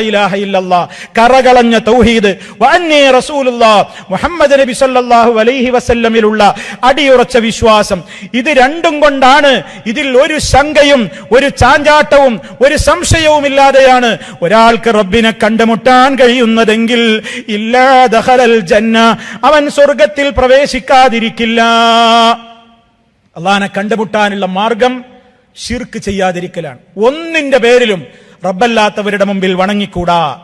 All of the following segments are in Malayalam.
ഇലാഹ കറകളഞ്ഞ തൗഹീദ്. മുഹമ്മദ് നബി സല്ലല്ലാഹു അലൈഹി വസല്ലമിലുള്ള അടിയുറച്ച വിശ്വാസം. ഇത് രണ്ടും കൊണ്ടാണ് ഇതിൽ ഒരു ശങ്കയും ഒരു ചാഞ്ചാട്ടവും ഒരു സംശയവും ഇല്ലാതെയാണ് ഒരാൾക്ക് റബ്ബിനെ കണ്ടുമുട്ടാൻ കഴിയുന്നതെങ്കിൽ ഇല്ലാ ജന്ന അവൻ സ്വർഗത്തിൽ പ്രവേശിക്കാതിരിക്കില്ല. അള്ളഹാനെ കണ്ടുമുട്ടാനുള്ള മാർഗം ഷിർക്ക് ചെയ്യാതിരിക്കലാണ്. ഒന്നിന്റെ പേരിലും റബ്ബല്ലാത്തവരുടെ മുമ്പിൽ വണങ്ങിക്കൂടാ.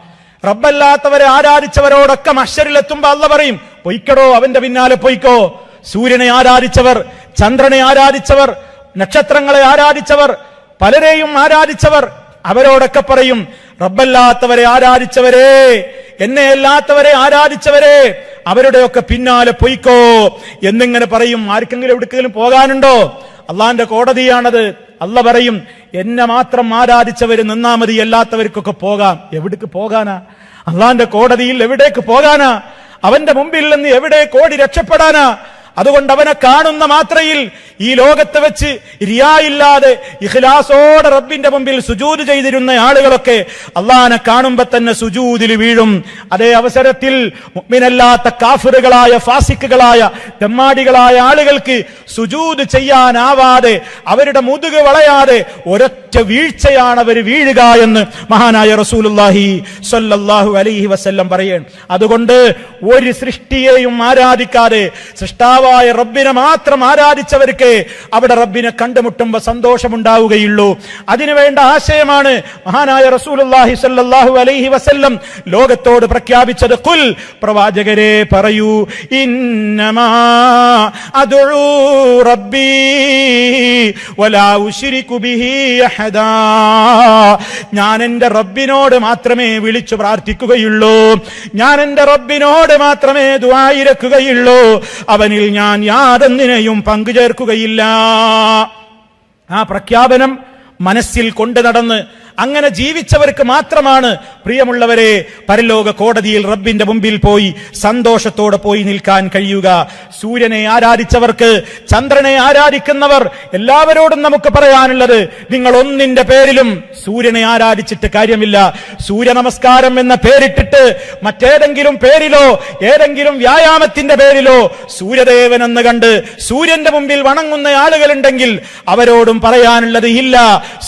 റബ്ബല്ലാത്തവരെ ആരാധിച്ചവരോടൊക്കെ അശ്വരിലെത്തുമ്പോ അല്ല പറയും പൊയ്ക്കടോ അവന്റെ പിന്നാലെ പൊയ്ക്കോ. സൂര്യനെ ആരാധിച്ചവർ ചന്ദ്രനെ ആരാധിച്ചവർ നക്ഷത്രങ്ങളെ ആരാധിച്ചവർ പലരെയും ആരാധിച്ചവർ അവരോടൊക്കെ പറയും റബ്ബല്ലാത്തവരെ ആരാധിച്ചവരെ എന്നെ അല്ലാത്തവരെ ആരാധിച്ചവരെ അവരുടെയൊക്കെ പിന്നാലെ പൊയ്ക്കോ. എന്നിങ്ങനെ പറയും. ആർക്കെങ്കിലും എവിടേക്കെങ്കിലും പോകാനുണ്ടോ? അള്ളാന്റെ കോടതിയാണത്. അല്ല പറയും എന്നെ മാത്രം ആരാധിച്ചവര് നിന്നാ മതി അല്ലാത്തവർക്കൊക്കെ പോകാം. എവിടേക്ക് പോകാനാ? അള്ളാന്റെ കോടതിയിൽ എവിടേക്ക് പോകാനാ? അവന്റെ മുമ്പിൽ നിന്ന് എവിടെ കോടി രക്ഷപ്പെടാനാ? അതുകൊണ്ട് അവനെ കാണുന്ന മാത്രയിൽ ഈ ലോകത്ത് വെച്ച് ഇരിയായില്ലാതെ ഇഖ്ലാസോടെ റബ്ബിന്റെ മുമ്പിൽ സുജൂത് ചെയ്തിരുന്ന ആളുകളൊക്കെ അള്ളാനെ കാണുമ്പോ തന്നെ സുജൂതിൽ വീഴും. അതേ അവസരത്തിൽ മുഅ്മിനല്ലാത്ത കാഫിറുകളായ ഫാസിക്കുകളായ തെമ്മാടികളായ ആളുകൾക്ക് സുജൂത് ചെയ്യാനാവാതെ അവരുടെ മുതുക് വളയാതെ ഒരൊറ്റ വീഴ്ചയാണ് അവർ വീഴുക എന്ന് മഹാനായ റസൂലുള്ളാഹി സ്വല്ലല്ലാഹു അലൈഹി വസല്ലം പറയാണ്. അതുകൊണ്ട് ഒരു സൃഷ്ടിയെയും ആരാധിക്കാതെ സൃഷ്ടാവായ റബ്ബിനെ മാത്രം ആരാധിച്ചവർക്ക് അവിടെ റബ്ബിനെ കണ്ടുമുട്ടുമ്പോൾ സന്തോഷമുണ്ടാവുകയുള്ളൂ. അതിനുവേണ്ട ആശയമാണ് മഹാനായ റസൂലുള്ളാഹി സ്വല്ലല്ലാഹു അലൈഹി വസല്ലം ലോകത്തോട് പ്രഖ്യാപിച്ചത്. കുൽ പ്രവാചകരെ പറയൂ ഇന്നമാ അദുഉ റബ്ബി വലാ ഉശ്രികു ബിഹി ഞാൻ എന്റെ റബ്ബിനോട് മാത്രമേ വിളിച്ചു പ്രാർത്ഥിക്കുകയുള്ളൂ. ഞാൻ എന്റെ റബ്ബിനോട് മാത്രമേ ദുവായിരക്കുകയുള്ളൂ അവനിൽ ഞാൻ യാതൊന്നിനെയും പങ്കുചേർക്കുകയില്ല. ആ പ്രഖ്യാപനം മനസ്സിൽ കൊണ്ടു നടന്ന് അങ്ങനെ ജീവിച്ചവർക്ക് മാത്രമാണ് പ്രിയമുള്ളവരെ പരലോക കോടതിയിൽ റബ്ബിന്റെ മുമ്പിൽ പോയി സന്തോഷത്തോടെ പോയി നിൽക്കാൻ കഴിയുക. സൂര്യനെ ആരാധിച്ചവർക്ക് ചന്ദ്രനെ ആരാധിക്കുന്നവർ എല്ലാവരോടും നമുക്ക് പറയാനുള്ളത് നിങ്ങൾ ഒന്നിന്റെ പേരിലും സൂര്യനെ ആരാധിച്ചിട്ട് കാര്യമില്ല. സൂര്യ നമസ്കാരം എന്ന പേരിട്ടിട്ട് മറ്റേതെങ്കിലും പേരിലോ ഏതെങ്കിലും വ്യായാമത്തിന്റെ പേരിലോ സൂര്യദേവൻ എന്ന് കണ്ട് സൂര്യന്റെ മുമ്പിൽ വണങ്ങുന്ന ആളുകളുണ്ടെങ്കിൽ അവരോടും പറയാനുള്ളത് ഇല്ല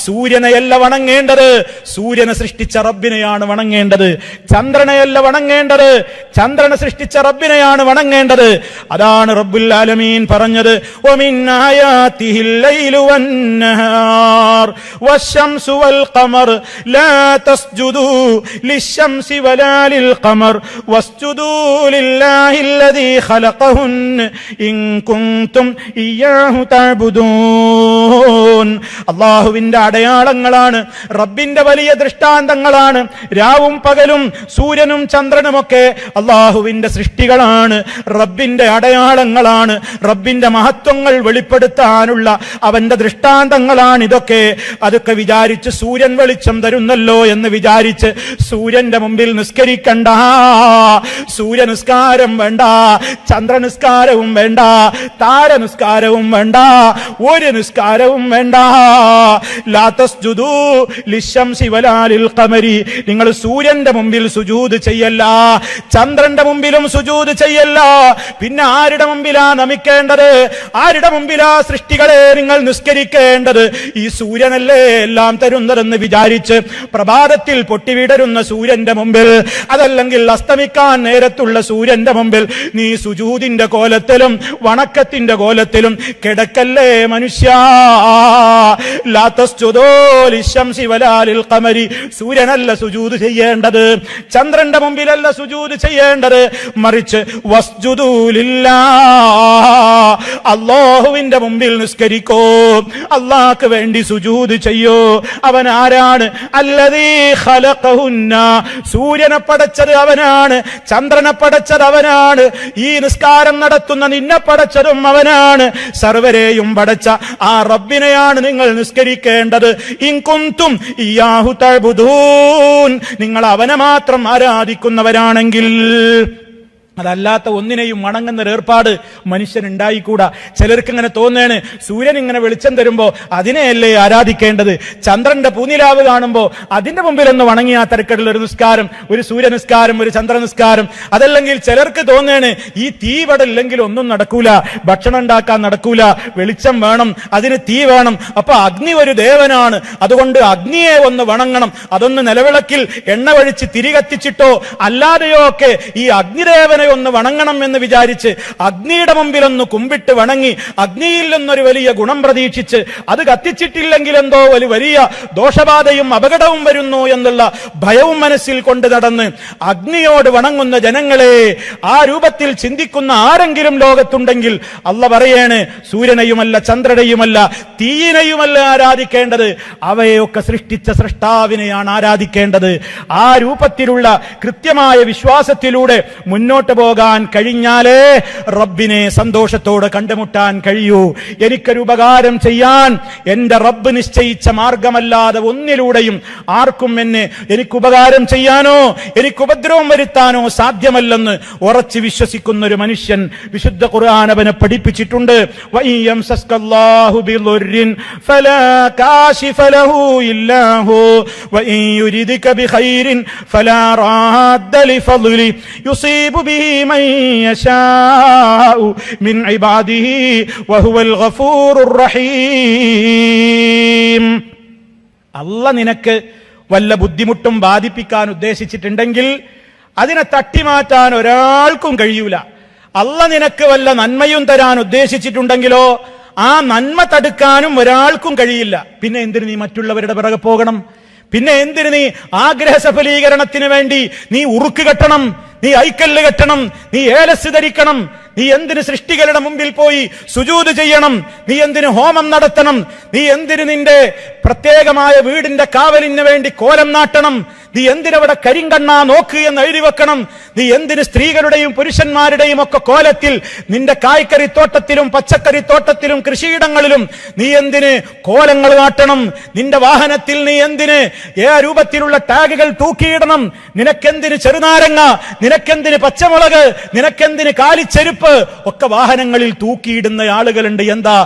സൂര്യനെയല്ല വണങ്ങേണ്ടത് സൂര്യനെ സൃഷ്ടിച്ച റബ്ബിനെയാണ് വണങ്ങേണ്ടത് ചന്ദ്രനെയല്ല വണങ്ങേണ്ടത് ചന്ദ്രനെ സൃഷ്ടിച്ച റബ്ബിനെയാണ് വണങ്ങേണ്ടത് അതാണ് റബ്ബുൽ ആലമീൻ പറഞ്ഞത് وَمِنْ آيَاتِهِ اللَّيْلُ وَالنَّهَارُ وَالشَّمْسُ وَالْقَمَرُ لَا تَسْجُدُوا لِلشَّمْسِ وَلَا لِلْقَمَرِ وَاسْجُدُوا لِلَّهِ الَّذِي خَلَقَهُنَّ إِن كُنتُمْ إِيَّاهُ تَعْبُدُونَ അള്ളാഹുവിന്റെ അടയാളങ്ങളാണ് റബ്ബിന്റെ വലിയ ദൃഷ്ടാന്തങ്ങളാണ് രാവും പകലും സൂര്യനും ചന്ദ്രനുമൊക്കെ അള്ളാഹുവിന്റെ സൃഷ്ടികളാണ് റബ്ബിന്റെ അടയാളങ്ങളാണ് റബ്ബിന്റെ മഹത്വങ്ങൾ വെളിപ്പെടുത്താനുള്ള അവന്റെ ദൃഷ്ടാന്തങ്ങളാണ് ഇതൊക്കെ അതൊക്കെ വിചാരിച്ച് സൂര്യൻ വെളിച്ചം തരുന്നല്ലോ എന്ന് വിചാരിച്ച് സൂര്യന്റെ മുമ്പിൽ നിസ്കരിക്കണ്ട സൂര്യ നിസ്കാരം വേണ്ട ചന്ദ്രനുസ്കാരവും വേണ്ട താരനുസ്കാരവും വേണ്ട ഒരു നിസ്കാരവും വേണ്ട ലാ ലിശം ശിവലാലിൽ കമരി നിങ്ങൾ സൂര്യന്റെ മുമ്പിൽ സുജൂത് ചെയ്യല്ല ചന്ദ്രന്റെ മുമ്പിലും സുജൂത് ചെയ്യല്ല. പിന്നെ ആരുടെ മുമ്പിലാ നമിക്കേണ്ടത്? ആരുടെ മുമ്പിലാ സൃഷ്ടികളെ നിങ്ങൾ നിസ്കരിക്കേണ്ടത്? ഈ സൂര്യനല്ലേ എല്ലാം തരുന്നതെന്ന് വിചാരിച്ച് പ്രഭാതത്തിൽ പൊട്ടിവിടരുന്ന സൂര്യന്റെ മുമ്പിൽ അതല്ലെങ്കിൽ അസ്തമിക്കാൻ നേരത്തുള്ള സൂര്യന്റെ മുമ്പിൽ നീ സുജൂതിന്റെ കോലത്തിലും വണക്കത്തിന്റെ കോലത്തിലും കിടക്കല്ലേ മനുഷ്യ? സൂര്യനല്ല സുജൂത് ചെയ്യേണ്ടത്. ചന്ദ്രന്റെ മുമ്പിലല്ല സുജൂത് ചെയ്യേണ്ടത്. മറിച്ച് വസ്ജുദൂലില്ല അള്ളാഹുവിന്റെ മുമ്പിൽ നിസ്കരിക്കോ. അള്ളാഹ്ക്ക് വേണ്ടി സുജൂത് ചെയ്യോ. അവൻ ആരാണ്? അല്ലതീ സൂര്യനെ പടച്ചത് അവനാണ്. ചന്ദ്രനെ പടച്ചത് അവനാണ്. ഈ നിസ്കാരം നടത്തുന്ന നിന്നെ പടച്ചതും അവനാണ്. സർവരെയും പടച്ച ആ റബ്ബിനെയാണ് നിങ്ങൾ നിസ്കരിക്കേണ്ടത്. ഇൻകുന്തും നിങ്ങൾ അവനെ മാത്രം ആരാധിക്കുന്നവരാണെങ്കിൽ അതല്ലാത്ത ഒന്നിനെയും വണങ്ങുന്ന ഒരു ഏർപ്പാട് മനുഷ്യൻ ഉണ്ടായിക്കൂടാ ചിലർക്ക് ഇങ്ങനെ തോന്നുകയാണ് സൂര്യൻ ഇങ്ങനെ വെളിച്ചം തരുമ്പോൾ അതിനെയല്ലേ ആരാധിക്കേണ്ടത്? ചന്ദ്രന്റെ പൂനിലാവ് കാണുമ്പോൾ അതിന്റെ മുമ്പിൽ ഒന്ന് വണങ്ങിയ ആ ഒരു നിസ്കാരം ഒരു സൂര്യ നിസ്കാരം ഒരു ചന്ദ്ര നിസ്കാരം അതല്ലെങ്കിൽ ചിലർക്ക് തോന്നുകയാണ് ഈ തീ ഇല്ലെങ്കിൽ ഒന്നും നടക്കൂല ഭക്ഷണം ഉണ്ടാക്കാൻ നടക്കൂല വെളിച്ചം വേണം അതിന് തീ വേണം. അപ്പൊ അഗ്നി ഒരു ദേവനാണ്. അതുകൊണ്ട് അഗ്നിയെ ഒന്ന് വണങ്ങണം. അതൊന്ന് നിലവിളക്കിൽ എണ്ണ വഴിച്ച് തിരികത്തിച്ചിട്ടോ അല്ലാതെയോ ഒക്കെ ഈ അഗ്നിദേവനെ ഒന്ന് വണങ്ങണം എന്ന് വിചാരിച്ച് അഗ്നിയുടെ മുമ്പിൽ ഒന്ന് കുമ്പിട്ട് വണങ്ങി അഗ്നിയിൽ നിന്നൊരു വലിയ ഗുണം പ്രതീക്ഷിച്ച് അത് കത്തിച്ചിട്ടില്ലെങ്കിൽ എന്തോ ഒരു വലിയ ദോഷബാധയും അപകടവും വരുന്നു എന്നുള്ള ഭയവും മനസ്സിൽ കൊണ്ട് നടന്ന് അഗ്നിയോട് വണങ്ങുന്ന ജനങ്ങളെ ആ രൂപത്തിൽ ചിന്തിക്കുന്ന ആരെങ്കിലും ലോകത്തുണ്ടെങ്കിൽ അല്ല പറയേണ് സൂര്യനെയുമല്ല ചന്ദ്രനെയുമല്ല തീയിനെയുമല്ല ആരാധിക്കേണ്ടത് അവയൊക്കെ സൃഷ്ടിച്ച സൃഷ്ടാവിനെയാണ് ആരാധിക്കേണ്ടത് ആ രൂപത്തിലുള്ള കൃത്യമായ വിശ്വാസത്തിലൂടെ മുന്നോട്ട് പോകാൻ കഴിഞ്ഞാലേ റബ്ബിനെ സന്തോഷത്തോടെ കണ്ടുമുട്ടാൻ കഴിയൂ. എനിക്കൊരു ഉപകാരം ചെയ്യാൻ എന്റെ റബ്ബ് നിശ്ചയിച്ച മാർഗമല്ലാതെ ഒന്നിലൂടെയും ആർക്കും എന്നെ എനിക്ക് ഉപകാരം ചെയ്യാനോ എനിക്ക് ഉപദ്രവം വരുത്താനോ സാധ്യമല്ലെന്ന് ഉറച്ചു വിശ്വസിക്കുന്ന ഒരു മനുഷ്യൻ വിശുദ്ധ ഖുർആാനവനെ പഠിപ്പിച്ചിട്ടുണ്ട്. വഇയ്യം സസ്കല്ലാഹു റഹീം. അല്ല നിനക്ക് വല്ല ബുദ്ധിമുട്ടും ബാധിപ്പിക്കാൻ ഉദ്ദേശിച്ചിട്ടുണ്ടെങ്കിൽ അതിനെ തട്ടിമാറ്റാൻ ഒരാൾക്കും കഴിയൂല. അല്ല നിനക്ക് വല്ല നന്മയും തരാൻ ഉദ്ദേശിച്ചിട്ടുണ്ടെങ്കിലോ ആ നന്മ തടുക്കാനും ഒരാൾക്കും കഴിയില്ല. പിന്നെ എന്തിനു നീ മറ്റുള്ളവരുടെ പിറകെ പോകണം? പിന്നെ എന്തിനു നീ ആഗ്രഹ സഫലീകരണത്തിന് വേണ്ടി നീ ഉറുക്ക് കെട്ടണം നീ ഐക്കല്ല് കെട്ടണം നീ ഏലസ് ധരിക്കണം നീ എന്തിന് സൃഷ്ടികളുടെ മുമ്പിൽ പോയി സുജൂത് ചെയ്യണം നീ എന്തിന് ഹോമം നടത്തണം നീ എന്തിന് നിന്റെ പ്രത്യേകമായ വീടിന്റെ കാവലിന് വേണ്ടി കോലം നാട്ടണം നീ എന്തിനവിടെ കരിങ്കണ്ണാ നോക്ക് എന്ന് എഴുതി വെക്കണം നീ എന്തിന് സ്ത്രീകളുടെയും പുരുഷന്മാരുടെയും ഒക്കെ കോലത്തിൽ നിന്റെ കായ്ക്കറി തോട്ടത്തിലും പച്ചക്കറി തോട്ടത്തിലും കൃഷിയിടങ്ങളിലും നീ എന്തിന് കോലങ്ങൾ കാട്ടണം? നിന്റെ വാഹനത്തിൽ നീ എന്തിന് ഏ രൂപത്തിലുള്ള ടാഗുകൾ തൂക്കിയിടണം? നിനക്കെന്തിന് ചെറുനാരങ്ങ? നിനക്കെന്തിന് പച്ചമുളക്? നിനക്കെന്തിന് കാലിച്ചെരുപ്പ്? ഒക്കെ വാഹനങ്ങളിൽ തൂക്കിയിടുന്ന ആളുകളുണ്ട്. എന്താ?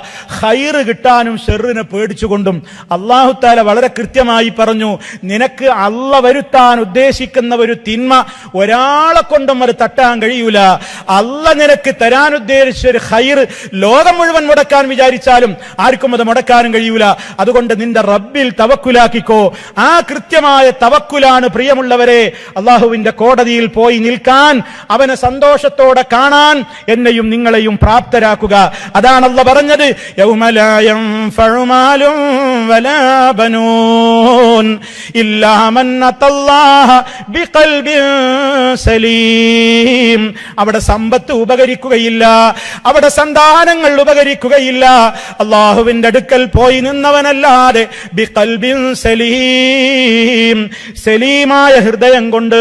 ഹൈറ് കിട്ടാനും ഷെറിനെ പേടിച്ചുകൊണ്ടും അള്ളാഹുത്താല വളരെ കൃത്യമായി പറഞ്ഞു നിനക്ക് അള്ള വരുത്താൻ ഉദ്ദേശിക്കുന്ന ഒരു തിന്മ ഒരാളെ കൊണ്ടും അത് തട്ടാൻ കഴിയൂല. അല്ല നിനക്ക് തരാൻ ഉദ്ദേശിച്ച ഒരു ഹൈർ ലോകം മുഴുവൻ മുടക്കാൻ വിചാരിച്ചാലും ആർക്കും അത് മുടക്കാനും കഴിയൂല. അതുകൊണ്ട് നിന്റെ റബ്ബിൽ തവക്കുലാക്കിക്കോ. ആ കൃത്യമായ തവക്കുലാണ് പ്രിയമുള്ളവരെ അള്ളാഹുവിന്റെ കോടതിയിൽ പോയി നിൽക്കാൻ അവനെ സന്തോഷത്തോടെ കാണാൻ എന്നെയും നിങ്ങളെയും പ്രാപ്തരാക്കുക. അതാണ് അല്ല പറഞ്ഞത് യൗമലായം ബിഖൽബിൻ സലീം. അവിടെ സമ്പത്ത് ഉപകരിക്കുകയില്ല. അവിടെ സന്താനങ്ങൾ ഉപകരിക്കുകയില്ല. അള്ളാഹുവിന്റെ അടുക്കൽ പോയി നിന്നവനല്ലാതെ ബിഖൽബിൻ സലീം. സലീമായ ഹൃദയം കൊണ്ട്.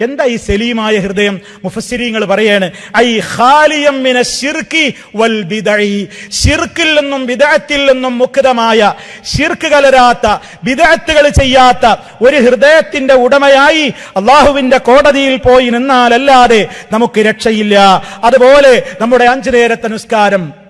എന്താ ഈ സലീമായ ഹൃദയം? മുഫസ്സിരിങ്ങൾ പറയാണ് ഐ ഖാലിയം മിന ശിർക്കി വൽ ബിദഇ ശിർക്കിൽ നിന്നും ബിദഅത്തിൽ നിന്നും മുക്തമായ ശിർക്ക് കലരാത്ത ബിദഅത്തുകൾ ചെയ്യാത്ത ഒരു ഹൃദയത്തിന്റെ ഉടമയായി അള്ളാഹുവിന്റെ കോടതിയിൽ പോയി നിന്നാലല്ലാതെ നമുക്ക് രക്ഷയില്ല. അതുപോലെ നമ്മുടെ അഞ്ചു നേരത്തെ നിസ്കാരം.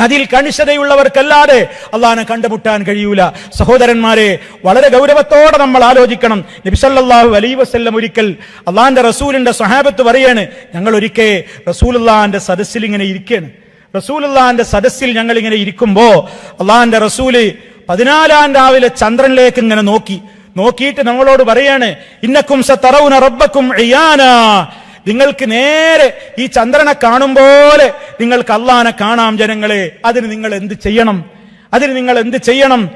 അതിൽ കണിശതയുള്ളവർക്കല്ലാതെ അള്ളാഹിനെ കണ്ടുമുട്ടാൻ കഴിയൂല. സഹോദരന്മാരെ വളരെ ഗൗരവത്തോടെ നമ്മൾ ആലോചിക്കണം. നബിസല്ലാഹു അലൈ വസ്ല്ലം ഒരിക്കൽ അള്ളാഹിന്റെ റസൂലിന്റെ സഹാബത്ത് പറയാണ് ഞങ്ങൾ ഒരിക്കൽ റസൂലുള്ളാന്റെ സദസ്സിൽ ഇങ്ങനെ ഇരിക്കുകയാണ് റസൂലുള്ളാന്റെ സദസ്സിൽ ഞങ്ങൾ ഇങ്ങനെ ഇരിക്കുമ്പോ അള്ളാഹിന്റെ റസൂൽ പതിനാലാം രാവിലെ ചന്ദ്രനിലേക്ക് ഇങ്ങനെ നോക്കി. നോക്കിയിട്ട് നമ്മളോട് പറയാണ് ഇന്നക്കും സത്തറവുന റബ്ബക്കും ഇയാന. നിങ്ങൾക്ക് നേരെ ഈ ചന്ദ്രനെ കാണും പോലെ നിങ്ങൾക്ക് അള്ളാനെ കാണാം ജനങ്ങളെ. അതിന് നിങ്ങൾ എന്ത് ചെയ്യണം? അതിന് നിങ്ങൾ എന്ത് ചെയ്യണം?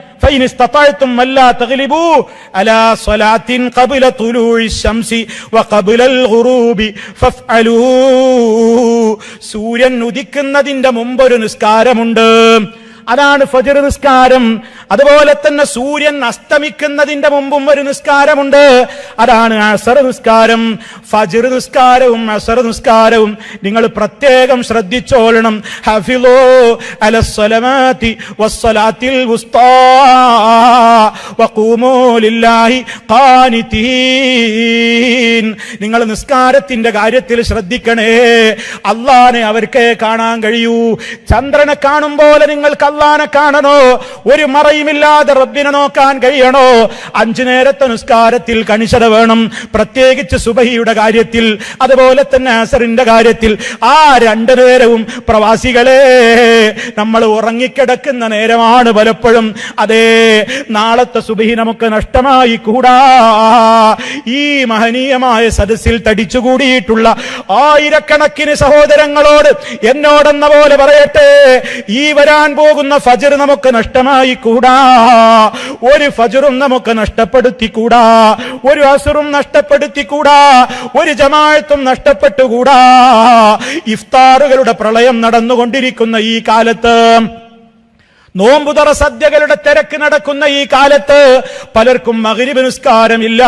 സൂര്യൻ ഉദിക്കുന്നതിന്റെ മുമ്പൊരു നിസ്കാരമുണ്ട്. അതാണ് ഫജർ നിസ്കാരം. അതുപോലെ തന്നെ സൂര്യൻ അസ്തമിക്കുന്നതിന്റെ മുമ്പും ഒരു നിസ്കാരമുണ്ട്. അതാണ് അസർ നിസ്കാരം. ഫജർ നിസ്കാരവും അസർ നിസ്കാരവും നിങ്ങൾ പ്രത്യേകം ശ്രദ്ധിച്ചോളണം. ഹഫിലോ അലസ്വലമാതി ഖാനിതീൻ. നിങ്ങൾ നിസ്കാരത്തിന്റെ കാര്യത്തിൽ ശ്രദ്ധിക്കണേ. അള്ളാനെ അവർക്ക് കാണാൻ കഴിയൂ. ചന്ദ്രനെ കാണും പോലെ നിങ്ങൾക്ക് അള്ളാനെ കാണണോ? ഒരു മറയുമില്ലാതെ റബ്ബിനെ നോക്കാൻ കഴിയണോ? അഞ്ചു നേരത്തെ നിസ്കാരത്തിൽ കണിശത വേണം. പ്രത്യേകിച്ച് സുബഹിയുടെ കാര്യത്തിൽ അതുപോലെ തന്നെ അസറിന്റെ കാര്യത്തിൽ. ആ രണ്ടു നേരവും പ്രവാസികളെ നമ്മൾ ഉറങ്ങിക്കിടക്കുന്ന നേരമാണ് പലപ്പോഴും. അതേ നാളത്തെ സുബഹി നമുക്ക് നഷ്ടമായി കൂടാ. ഈ മഹനീയമായ സദസ്സിൽ തടിച്ചുകൂടിയിട്ടുള്ള ആയിരക്കണക്കിന് സഹോദരങ്ങളോട് എന്നോടെന്ന പോലെ പറയട്ടെ. ഈ വരാൻ പോകുന്ന ഫജർ നമുക്ക് നഷ്ടമായി കൂടാ. ഒരു ഫജറും നമുക്ക് നഷ്ടപ്പെടുത്തിക്കൂടാ ഒരു അസുറും നഷ്ടപ്പെടുത്തിക്കൂടാ ഒരു ജമാഴത്തും നഷ്ടപ്പെട്ടുകൂടാ ഇഫ്താറുകളുടെ പ്രളയം നടന്നുകൊണ്ടിരിക്കുന്ന ഈ കാലത്ത് നോമ്പുതറ സദ്യകളുടെ തിരക്ക് നടക്കുന്ന ഈ കാലത്ത് പലർക്കും മകരിബ് നിസ്കാരമില്ല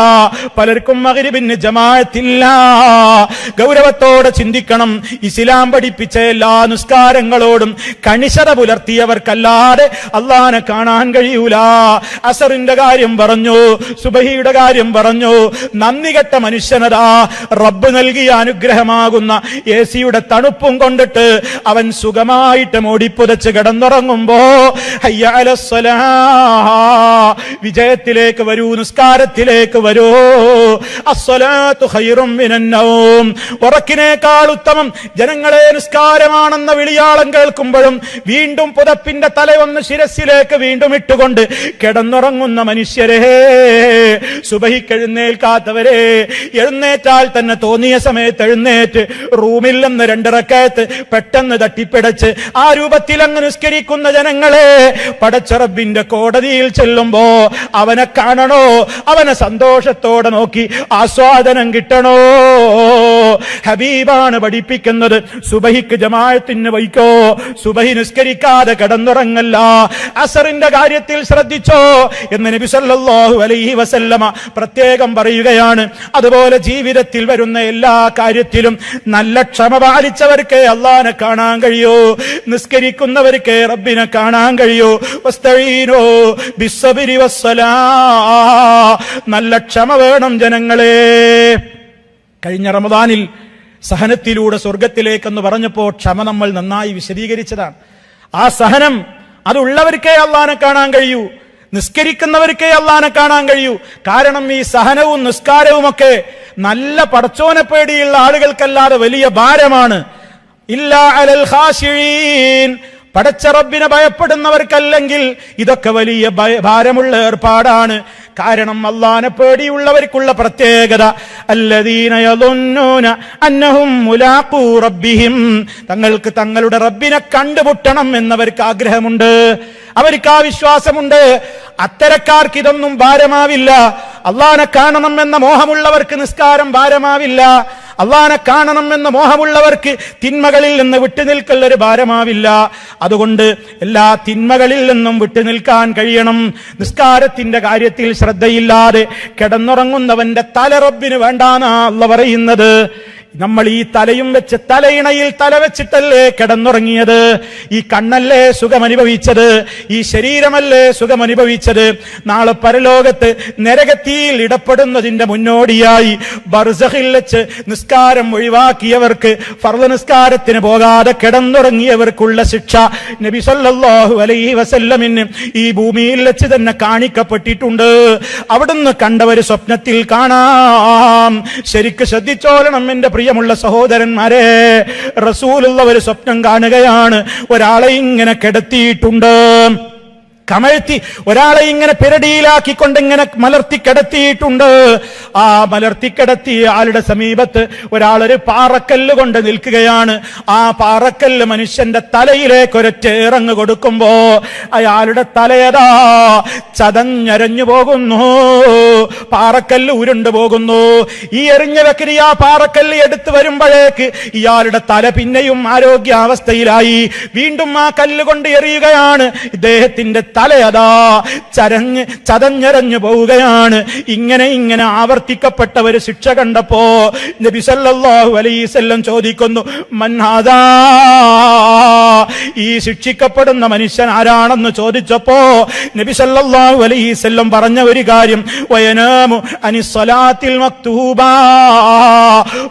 പലർക്കും മകരിബിന് ജമാഅത്തില്ല ഗൗരവത്തോടെ ചിന്തിക്കണം ഇസ്ലാം പഠിപ്പിച്ച എല്ലാ നിസ്കാരങ്ങളോടും കണിശത പുലർത്തിയവർക്കല്ലാതെ അള്ളാനെ കാണാൻ കഴിയൂല അസറിന്റെ കാര്യം പറഞ്ഞു സുബഹിയുടെ കാര്യം പറഞ്ഞു നന്ദി കെട്ട മനുഷ്യനതാ റബ്ബ് നൽകിയ അനുഗ്രഹമാകുന്ന എ സിയുടെ തണുപ്പും കൊണ്ടിട്ട് അവൻ സുഖമായിട്ട് മോടിപ്പുതച്ച് കിടന്നുറങ്ങുമ്പോ. വിജയത്തിലേക്ക് വരൂ നിസ്കാരത്തിലേക്ക് വരൂ. ഉറക്കിനേക്കാൾ ഉത്തമം ജനങ്ങളെ നിസ്കാരമാണെന്ന വിളിയാളം കേൾക്കുമ്പോഴും വീണ്ടും പുതപ്പിന്റെ തലയൊന്ന് ശിരസിലേക്ക് വീണ്ടും ഇട്ടുകൊണ്ട് കിടന്നുറങ്ങുന്ന മനുഷ്യരെ. സുബഹിക്കെഴുന്നേൽക്കാത്തവരെ എഴുന്നേറ്റാൽ തന്നെ തോന്നിയ സമയത്ത് എഴുന്നേറ്റ് റൂമിൽ നിന്ന് രണ്ടിറക്കയത്ത് പെട്ടെന്ന് തട്ടിപ്പിടച്ച് ആ രൂപത്തിൽ അങ്ങ് നിസ്കരിക്കുന്ന ജനങ്ങളെ പടച്ചറബിന്റെ കോടതിയിൽ ചെല്ലുമ്പോ അവനെ കാണണോ? അവനെ സന്തോഷത്തോടെ നോക്കി ആസ്വാദനം കിട്ടണോ? ഹബീബാണ് പഠിപ്പിക്കുന്നത്. സുബഹിക്ക് ജമാത്തിന് വൈക്കോ സുബഹി നിസ്കരിക്കാതെ കിടന്നുറങ്ങല്ല. അസറിന്റെ കാര്യത്തിൽ ശ്രദ്ധിച്ചോ? എന്ന് നബി സല്ലല്ലാഹു അലൈഹി വസല്ലമ പ്രത്യേകം പറയുകയാണ്. അതുപോലെ ജീവിതത്തിൽ വരുന്ന എല്ലാ കാര്യത്തിലും നല്ല ക്ഷമ പാലിച്ചവർക്ക് അള്ളാനെ കാണാൻ കഴിയൂ. നിസ്കരിക്കുന്നവർക്ക് റബ്ബിനെ കാണാൻ കഴിയൂ. നല്ല ക്ഷമ വേണം ജനങ്ങളെ. കഴിഞ്ഞ റമദാനിൽ സഹനത്തിലൂടെ സ്വർഗത്തിലേക്കെന്ന് പറഞ്ഞപ്പോ ക്ഷമ നമ്മൾ നന്നായി വിശദീകരിച്ചതാണ്. ആ സഹനം അതുള്ളവർക്കേ അള്ളാനെ കാണാൻ കഴിയൂ. നിസ്കരിക്കുന്നവർക്കേ അള്ളാനെ കാണാൻ കഴിയൂ. കാരണം ഈ സഹനവും നിസ്കാരവും ഒക്കെ നല്ല പടച്ചോനെ പേടിയുള്ള ആളുകൾക്കല്ലാതെ വലിയ ഭാരമാണ്. ഇല്ലാ അലൽ ഖാശിഈൻ പടച്ച റബ്ബിനെ ഭയപ്പെടുന്നവർക്കല്ലെങ്കിൽ ഇതൊക്കെ വലിയ ഭാരമുള്ള ഏർപ്പാടാണ്. കാരണം അള്ളാനെ പേടിയുള്ളവർക്കുള്ള പ്രത്യേകത അന്നഹും റബ്ബിഹിം. തങ്ങൾക്ക് തങ്ങളുടെ റബ്ബിനെ കണ്ടുമുട്ടണം എന്നവർക്ക് ആഗ്രഹമുണ്ട്. അവർക്ക് ആ വിശ്വാസമുണ്ട്. അത്തരക്കാർക്ക് ഇതൊന്നും ഭാരമാവില്ല. അള്ളാനെ കാണണം എന്ന മോഹമുള്ളവർക്ക് നിസ്കാരം ഭാരമാവില്ല. അള്ളാനെ കാണണം എന്ന മോഹമുള്ളവർക്ക് തിന്മകളിൽ നിന്ന് വിട്ടുനിൽക്കൽ ഒരു ഭാരമാവില്ല. അതുകൊണ്ട് എല്ലാ തിന്മകളിൽ നിന്നും വിട്ടുനിൽക്കാൻ കഴിയണം. നിസ്കാരത്തിന്റെ കാര്യത്തിൽ ശ്രദ്ധയില്ലാതെ കിടന്നുറങ്ങുന്നവന്റെ തല റബ്ബിന് വേണ്ടാന്നാ അല്ല പറയുന്നത്. നമ്മൾ ഈ തലയും വെച്ച് തലയിണയിൽ തല വെച്ചിട്ടല്ലേ കിടന്നുറങ്ങിയത്? ഈ കണ്ണല്ലേ സുഖമനുഭവിച്ചത്? ഈ ശരീരമല്ലേ സുഖമനുഭവിച്ചത്? നാളെ പരലോകത്ത് നരകത്തിയിൽ ഇടപെടുന്നതിന്റെ മുന്നോടിയായി ബർസഹിൽ വെച്ച് നിസ്കാരം ഒഴിവാക്കിയവർക്ക് ഫർദ് നിസ്കാരത്തിന് പോകാതെ കിടന്നുറങ്ങിയവർക്കുള്ള ശിക്ഷ നബി സല്ലല്ലാഹു അലൈഹി വസല്ലമിന് ഈ ഭൂമിയിൽ വെച്ച് തന്നെ കാണിക്കപ്പെട്ടിട്ടുണ്ട്. അവിടുന്ന് കണ്ടവര് സ്വപ്നത്തിൽ കാണാം. ശരിക്ക് ശ്രദ്ധിച്ചോളണം എന്റെ പ്രിയമുള്ള സഹോദരന്മാരെ. റസൂലുള്ള ഒരു സ്വപ്നം കാണുകയാണ്. ഒരാളെ ഇങ്ങനെ കിടത്തിയിട്ടുണ്ട്. കമഴ്ത്തി ഒരാളെ ഇങ്ങനെ പിരടിയിലാക്കിക്കൊണ്ട് ഇങ്ങനെ മലർത്തി കിടത്തിയിട്ടുണ്ട്. ആ മലർത്തി കിടത്തിയ ആളുടെ സമീപത്ത് ഒരാളൊരു പാറക്കല്ല് കൊണ്ട് നിൽക്കുകയാണ്. ആ പാറക്കല്ല് മനുഷ്യന്റെ തലയിലേക്ക് ഒരറ്റേറങ്ങ് കൊടുക്കുമ്പോ അയാളുടെ തലയതാ ചതഞ്ഞരഞ്ഞു പോകുന്നു. പാറക്കല്ല് ഉരുണ്ടു പോകുന്നു. ഈ എറിഞ്ഞ വെക്കരി ആ പാറക്കല്ല് എടുത്തു വരുമ്പോഴേക്ക് ഇയാളുടെ തല പിന്നെയും ആരോഗ്യാവസ്ഥയിലായി. വീണ്ടും ആ കല്ല് കൊണ്ട് എറിയുകയാണ്. ഇദ്ദേഹത്തിന്റെ തലയതാ ചരഞ്ഞ് ചതഞ്ഞരഞ്ഞു പോവുകയാണ്. ഇങ്ങനെ ഇങ്ങനെ ആവർത്തിക്കപ്പെട്ട ഒരു ശിക്ഷ കണ്ടപ്പോ നബിസല്ലാഹു അലൈവല്ലം ചോദിക്കുന്നു മന്നാദാ ഈ ശിക്ഷിക്കപ്പെടുന്ന മനുഷ്യൻ ആരാണെന്ന് ചോദിച്ചപ്പോ നബിസല്ലാഹു അലൈവല്ലം പറഞ്ഞ ഒരു കാര്യം വയനാമു അനിസ്വലാത്തിൽ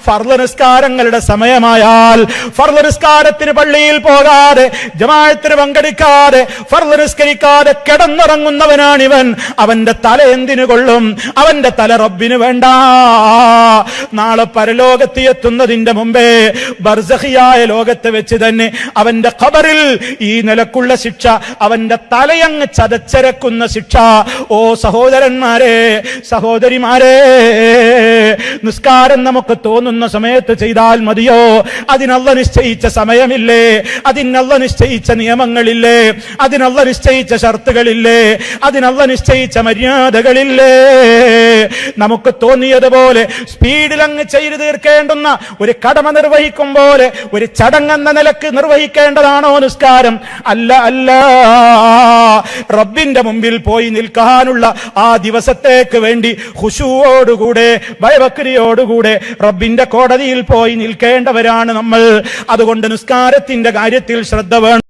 ഫർൾ നിസ്കാരങ്ങളുടെ സമയമായാൽ ഫർൾ നിസ്കാരത്തിന് പള്ളിയിൽ പോകാതെ ജമാത്തിന് പങ്കെടുക്കാതെ ഫർൾ നിസ്കരിക്കാതെ കിടന്നുറങ്ങുന്നവനാണിവൻ. അവന്റെ തല എന്തിനു കൊള്ളും? അവന്റെ തല റബ്ബിന് വേണ്ട. നാളെ പരലോകത്ത് എത്തുന്നതിന്റെ മുമ്പേ ബർസഹിയായ ലോകത്ത് വെച്ച് തന്നെ അവന്റെ ഖബറിൽ ഈ നിലക്കുള്ള ശിക്ഷ അവന്റെ തലയങ്ങ് ചതച്ചരക്കുന്ന ശിക്ഷ. ഓ സഹോദരന്മാരെ സഹോദരിമാരെ നിസ്കാരം നമുക്ക് തോന്നുന്ന സമയത്ത് ചെയ്താൽ മതിയോ? അതിനല്ല നിശ്ചയിച്ച സമയമില്ലേ? അതിനല്ല നിശ്ചയിച്ച നിയമങ്ങളില്ലേ? അതിനല്ല നിശ്ചയിച്ച ഷർത്തുകളില്ലേ അതിനല്ല നിശ്ചയിച്ച മര്യാദകളില്ലേ? നമുക്ക് തോന്നിയതുപോലെ സ്പീഡിൽ അങ്ങ് ചെയ്തു തീർക്കേണ്ടുന്ന ഒരു കടമ നിർവഹിക്കും പോലെ ഒരു ചടങ്ങെന്ന നിലയ്ക്ക് നിർവഹിക്കേണ്ടതാണോ നിസ്കാരം? അല്ല അല്ല. റബ്ബിന്റെ മുമ്പിൽ പോയി നിൽക്കാനുള്ള ആ ദിവസത്തേക്ക് വേണ്ടി ഹുഷുവോടുകൂടെ ഭയഭക്തിയോടുകൂടെ റബ്ബിന്റെ കോടതിയിൽ പോയി നിൽക്കേണ്ടവരാണ് നമ്മൾ. അതുകൊണ്ട് നിസ്കാരത്തിന്റെ കാര്യത്തിൽ ശ്രദ്ധ വേണം.